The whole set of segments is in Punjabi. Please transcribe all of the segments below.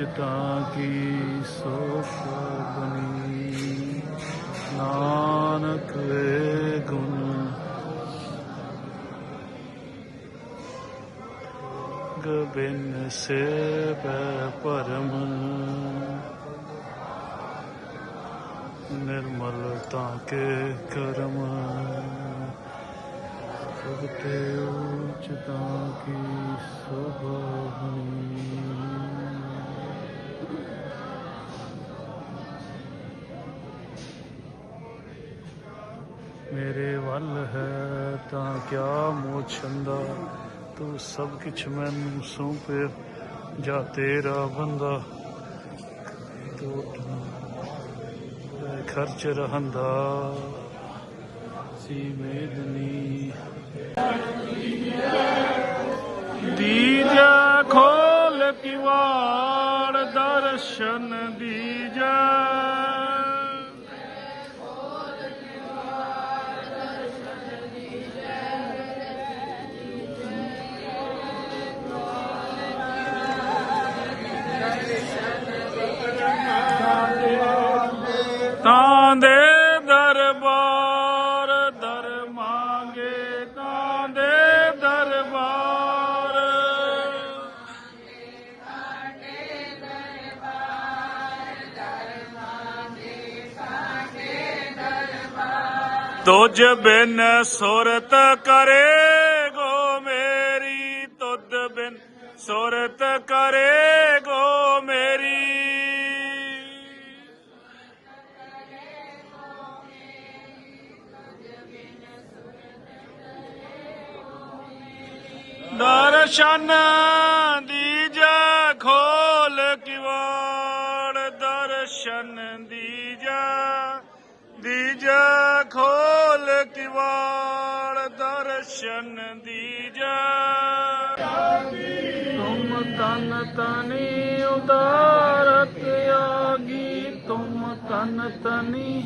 ਉਚਤਾ ਕੀ ਸੋਖ ਬਣੀ ਨਾਨਕ ਏ ਗੁਣ ਗੋਬਿੰਦ ਸੇ ਬੈ ਪਰਮ ਨਿਰਮਲਤਾ ਕੇ ਕਰਮ ਸਭਤੇ ਉਚਤਾ ਕੀ ਸੁਭਾਵਨੀ ਮੇਰੇ ਵੱਲ ਹੈ ਤਾਂ ਕਿਆ ਮੋਹ ਤੂੰ ਸਭ ਕੁਛ ਮੈਨੂੰ ਸੌਂਪੇ, ਜਾ ਤੇਰਾ ਬੰਦਾ? ਤੂੰ ਖਰਚ ਰਹੰਦਾ ਸੀ ਮੇਦਨੀ। ਦੀਜਾ ਖੋਲ ਕਿਵਾੜ ਤੁਝ ਬਿਨ ਸੁਰਤ ਕਰੇ ਗੋ ਮੇਰੀ ਤੁਧ ਬਿਨ ਸੁਰਤ ਕਰੇ ਗੋ ਮੇਰੀ। ਦਰਸ਼ਨ ਦੀ ਖੋਲ ਕਿਵਾੜ ਦਰਸ਼ਨ ਦੀਜਾ ਤੁਮ ਤਨ ਤਨੀ ਉਦਾਰਤ ਆਗੀ ਤੁਮ ਤਨ ਤਨੀ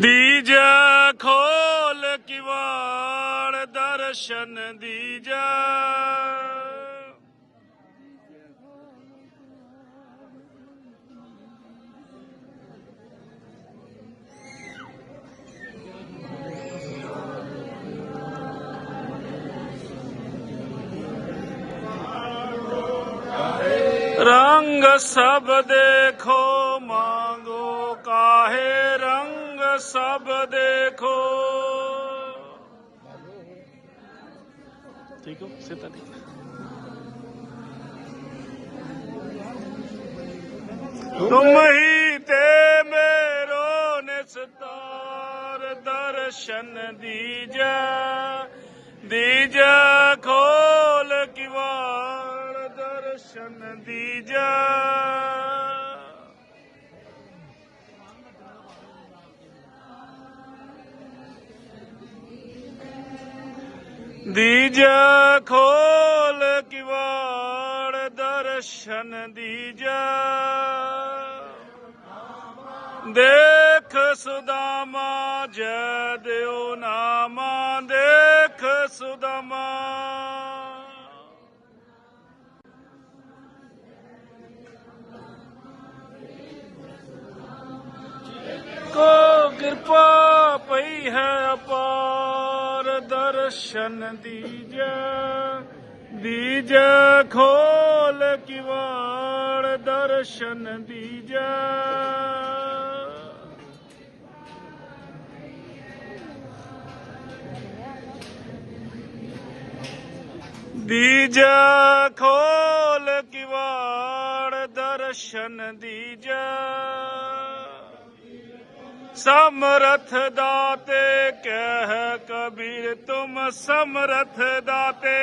ਦੀਜਾ ਖੋਲ ਕਿਵਾੜ ਦਰਸ਼ਨ ਸਭ ਦੇਖੋ ਮੰਗੋ ਕਾਹੇ ਰੰਗ ਸਭ ਦੇਖੋ। ਠੀਕ ਹੋ? ਸਿੱਧਾ ਠੀਕ। ਤੁਮ ਹੀ ਤੇ ਮੇਰੋ ਨਿਸਤਾਰ ਦਰਸ਼ਨ ਦੀਜੈ ਦੀਜੈ ਦੀਜੈ ਦੀਜੈ ਖੋਲ ਕਿਵਾੜ ਦਰਸ਼ਨ ਦੀਜੈ ਦੇਖ ਸੁਦਾਮਾ ਜੈ ਦਿਓ ਨਾਮਾ ਦੇਖ ਸੁਦਾਮਾ। ਦਰਸ਼ਨ ਦੀਜੈ ਦੀਜੈ ਖੋਲ ਕਿਵਾੜ ਦਰਸ਼ਨ ਦੀਜੈ। ਦੀਜੈ ਖੋਲ ਕਿਵਾੜ ਦਰਸ਼ਨ ਦੀਜੈ। ਸਮਰਥ داتے کہہ ਕਬੀਰ تم ਸਮਰਥ ਦਾਤੇ।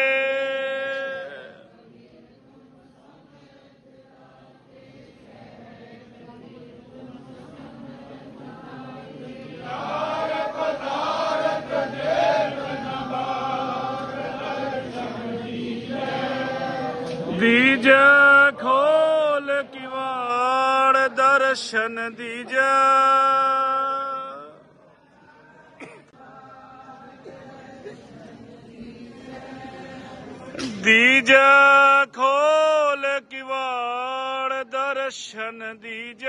دیج کھول کیوار درشن دیجا ਦੀਜ ਖੋਲ ਕਿਵਾੜ ਦਰਸ਼ਨ ਦੀਜ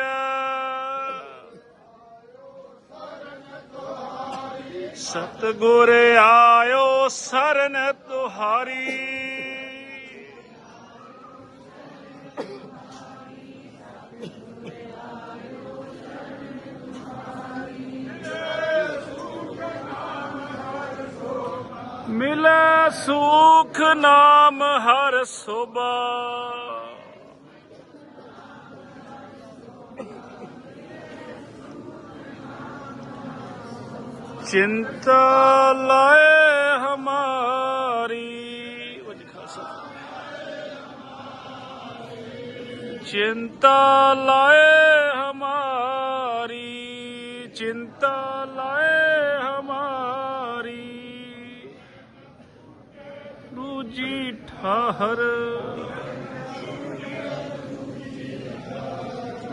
ਸਤਗੁਰ ਆਇਓ ਸਰਨ ਤੁਹਾਰੀ। ਮਿਲੈ ਸੁਖ ਨਾਮ ਹਰ ਸੋਬਾ ਚਿੰਤਾ ਲਾਏ ਹਮਾਰੀ। ਚਿੰਤਾ ਲਾਏ ਹਮਾਰੀ। ਚਿੰਤਾ ਆਹਰ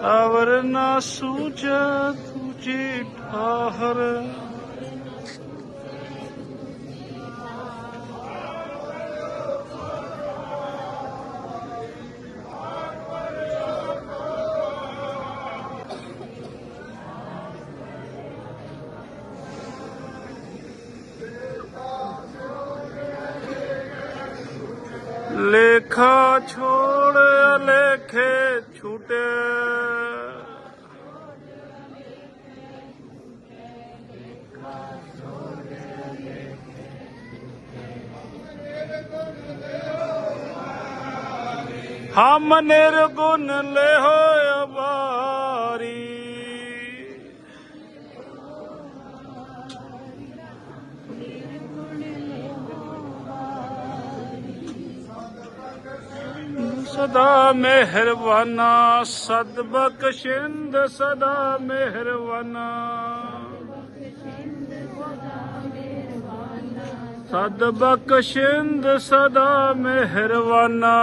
ਅਵਰ ਨਾ ਸੂਚ ਤੁਝੇ ਠਾਹਰ ਛੂਟੇ। ਹਮ ਨਿਰਗੁਣ ਲੈ ਹੋਇ ਸਦਾ ਮਿਹਰਬਾਨਾ ਸਦ ਬਖਸ਼ਿੰਦ ਸਦਾ ਮਿਹਰਬਾਨਾ ਸਦ ਬਖਸ਼ਿੰਦ ਸਦਾ ਮਿਹਰਬਾਨਾ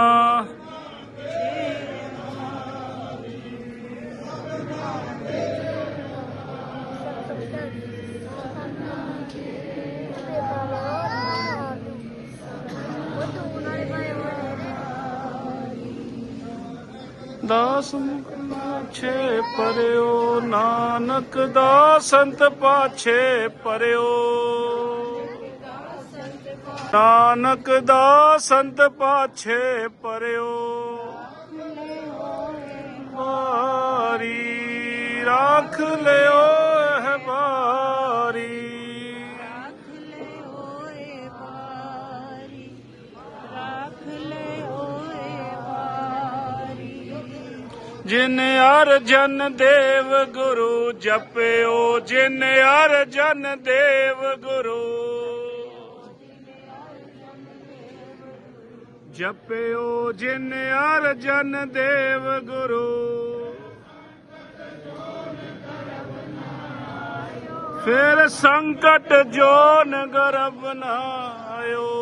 ਦਾਸ ਮੁਖ ਪਾਛੇ ਪਰਿਓ, ਨਾਨਕ ਦਾ ਸੰਤ ਪਾਛੇ ਪਰਿਓ। ਨਾਨਕ ਦਾ ਸੰਤ ਪਾਛੇ ਪਰਿਓ। ਬਾਰੀ ਰੱਖ ਲਿਓ। ਜਿਨ ਅਰਜਨ ਦੇਵ ਗੁਰੂ ਜਪਿਓ, ਜਿਨ ਅਰਜਨ ਦੇਵ ਗੁਰੂ। ਜਪਿਓ, ਜਿਨ ਅਰਜਨ ਦੇਵ ਗੁਰੂ। ਫਿਰ ਸੰਕਟ ਜੋਨ ਗਰਬ ਨਾ ਆਇਓ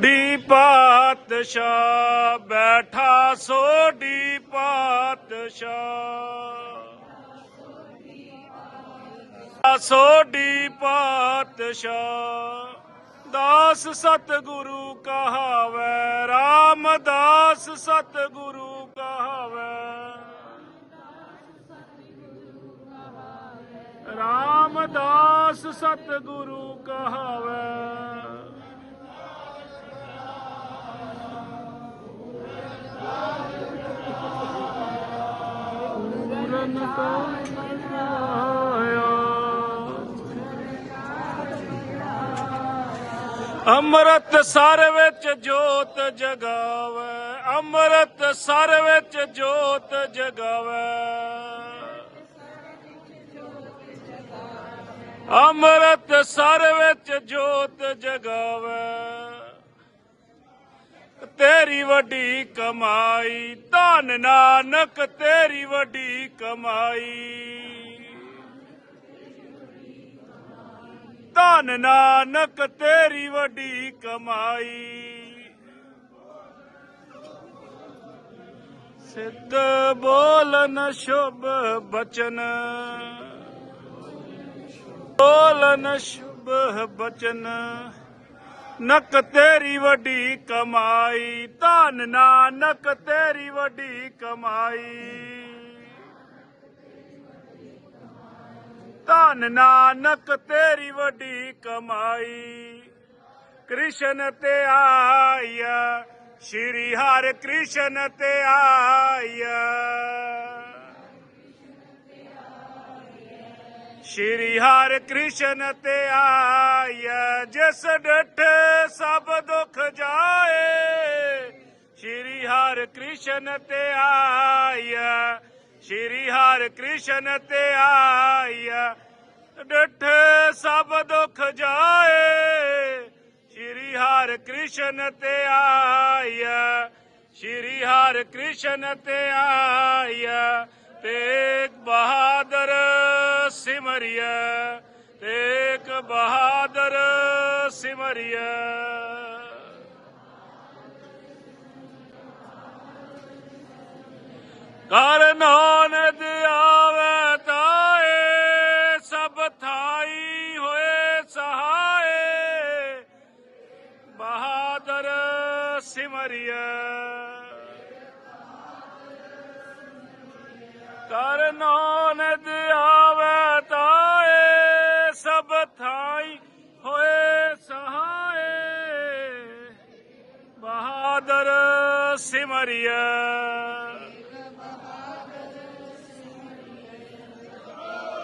ਡੀ ਪਾਤਸ਼ਾਹ, ਬੈਠਾ ਸੋਡੀ ਪਾਤਸ਼ਾਹ। ਸੋਡੀ ਪਾਤਸ਼ਾਹ, ਦਾਸ ਸਤਿਗੁਰੂ ਕਹਾਵੈ, ਰਾਮਦਾਸ ਸਤਿਗੁਰੂ ਕਹਾਵੈ। ਰਾਮਦਾਸ ਸਤਿਗੁਰੂ ਕਹਾਵੈ। ਅੰਮ੍ਰਿਤ ਸਰ ਵਿੱਚ ਜੋਤ ਜਗਾਵੇ, ਅੰਮ੍ਰਿਤ ਸਰ ਵਿੱਚ ਜੋਤ ਜਗਾਵੇ। ਅੰਮ੍ਰਿਤ ਸਰ ਵਿੱਚ ਜੋਤ ਜਗਾਵੇ। ਤੇਰੀ ਵੱਡੀ ਕਮਾਈ, ਧੰਨ ਨਾਨਕ ਤੇਰੀ ਵੱਡੀ ਕਮਾਈ। ਧੰਨ ਨਾਨਕ ਤੇਰੀ ਵੱਡੀ ਕਮਾਈ। ਸਿੱਧ ਬੋਲਨ ਸ਼ੁਭ ਬਚਨ। ਬੋਲਨ ਸ਼ੁਭ ਬਚਨ। ਨਕ ਤੇਰੀ ਵੱਡੀ ਕਮਾਈ, ਧੰਨ ਨਾਨਕ ਤੇਰੀ ਵੱਡੀ ਕਮਾਈ। ਧੰਨ ਨਾਨਕ ਤੇਰੀ ਵੱਡੀ ਕਮਾਈ, ਕ੍ਰਿਸ਼ਨ ਤੇ ਆਇਆ, ਸ਼੍ਰੀ ਹਰਿ ਕ੍ਰਿਸ਼ਨ ਤੇ ਆਇਆ। ਸ਼੍ਰੀ ਹਰਿ ਕ੍ਰਿਸ਼ਨ ਤੇ ਆਇਆ, ਜਿਸ ਡਠ ਸਭ ਦੁੱਖ ਜਾਏ। ਸ਼੍ਰੀ ਹਰਿ ਕ੍ਰਿਸ਼ਨ ਤੇ ਆਇਆ, ਸ਼੍ਰੀ ਹਰਿ ਕ੍ਰਿਸ਼ਨ ਤੇ ਆਇਆ, ਡਠ ਸਭ ਦੁੱਖ ਜਾਏ। ਸ਼੍ਰੀ ਹਰਿ ਕ੍ਰਿਸ਼ਨ ਤੇ ਆਇਆ, ਸ਼੍ਰੀ ਹਰਿ ਕ੍ਰਿਸ਼ਨ ਤੇ ਆਇਆ ਤੇਗ ਬਹਾਦਰ ਸਿਮਰਿਆ ਤੇਗ ਬਹਾਦਰ ਸਿਮਰਿਆ ਕਰ ਨਾਨਕ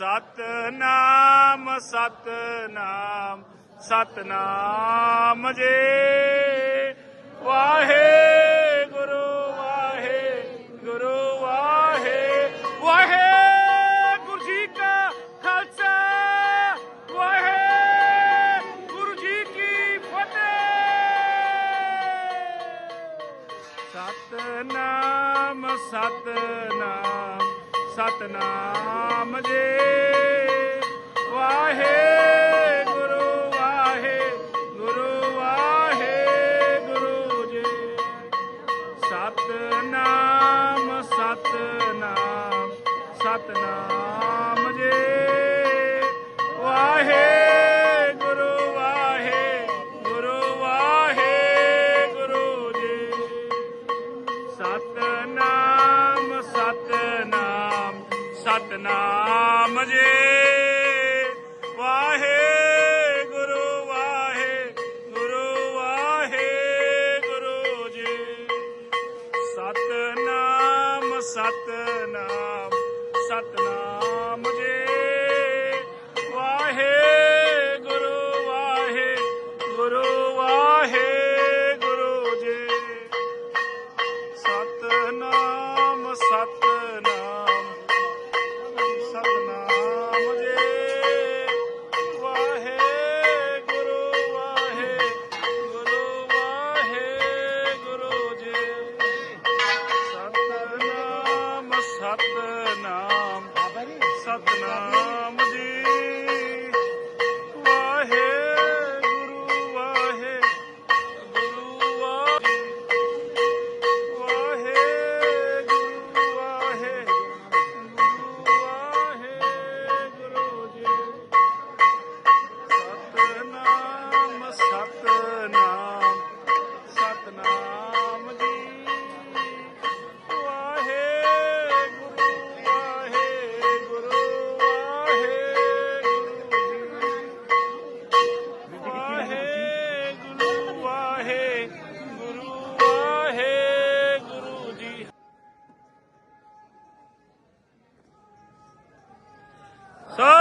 ਸਤਨਾਮ ਸਤਨਾਮ ਸਤਨਾਮ ਜੇ। ਵਾਹੇ ਗੁਰੂ ਵਾਹੇ ਗੁਰੂ ਵਾਹੇ ਗੁਰੂ ਜੀ ਕਾ ਖਾਲਸਾ। ਵਾਹੇ ਗੁਰੂ ਜੀ ਕੀ ਫਤਿਹ। ਸਤਨਾਮ ਸਤਨਾਮ ਸਤਨਾਮ ਜੇ। ਸਤਨਾਮ ਜੀ ਵਾਹੇ ਸਤਨਾਮ So